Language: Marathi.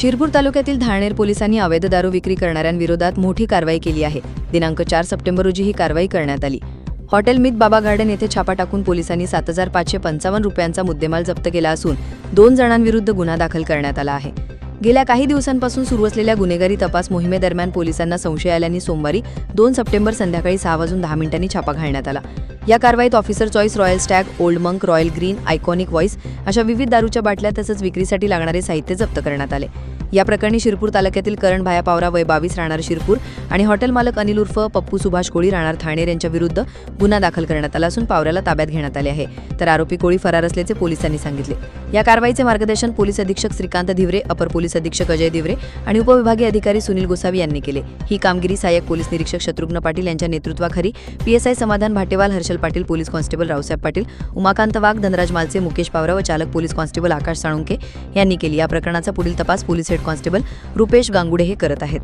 शिरपूर तालुक्यातील धारणेर पोलिसांनी अवैध दारू विक्री करणाऱ्यांविरोधात मोठी कारवाई केली आहे. दिनांक चार सप्टेंबर रोजी ही कारवाई करण्यात आली. हॉटेल मित बाबा गार्डन येथे छापा टाकून पोलिसांनी सात हजार पाचशे पंचावन्न रुपयांचा मुद्देमाल जप्त केला असून दोन जणांविरुद्ध गुन्हा दाखल करण्यात आला आहे. गेल्या काही दिवसांपासून सुरू असलेल्या गुन्हेगारी तपास मोहिमेदरम्यान पोलिसांना संशय आल्याने सोमवारी दोन सप्टेंबर संध्याकाळी सहा वाजून दहा मिनिटांनी छापा घालण्यात आला. या कारवाईत Officer Choice Royal Stag Old Monk Royal Green Iconic Voice अशा विविध दारूच्या बाटल्या तसंच विक्रीसाठी लागणारे साहित्य जप्त करण्यात आले. या प्रकरणी शिरपूर तालुक्यातील करण भाया पावरा वय बावीस राहणार शिरपूर आणि हॉटेल मालक अनिल उर्फ पप्पू सुभाष कोळी राहणार ठाणेर यांच्या विरुद्ध गुन्हा दाखल करण्यात आला असून पावऱ्याला ताब्यात घेण्यात आले आहे. तर आरोपी कोळी फरार असल्याचे पोलिसांनी सांगितले. या कारवाईचे मार्गदर्शन पोलीस अधीक्षक श्रीकांत धिवरे अपर पोलीस अधीक्षक अजय धिवरे आणि उपविभागीय अधिकारी सुनील गोसावी यांनी केले. ही कामगिरी सहाय्यक पोलीस निरीक्षक शत्रुघ्न पाटील यांच्या नेतृत्वाखाली PSI Samadhan Bhatewal Harshal Patil police constable Raosaheb Patil Umakant Wagh Dhanraj Malche Mukesh Pawra व चालक पोलीस कॉन्स्टेबल आकाश साळुंके यांनी केली. या प्रकरणाचा पुढील तपास police head constable Rupesh Gangude हे करत आहेत.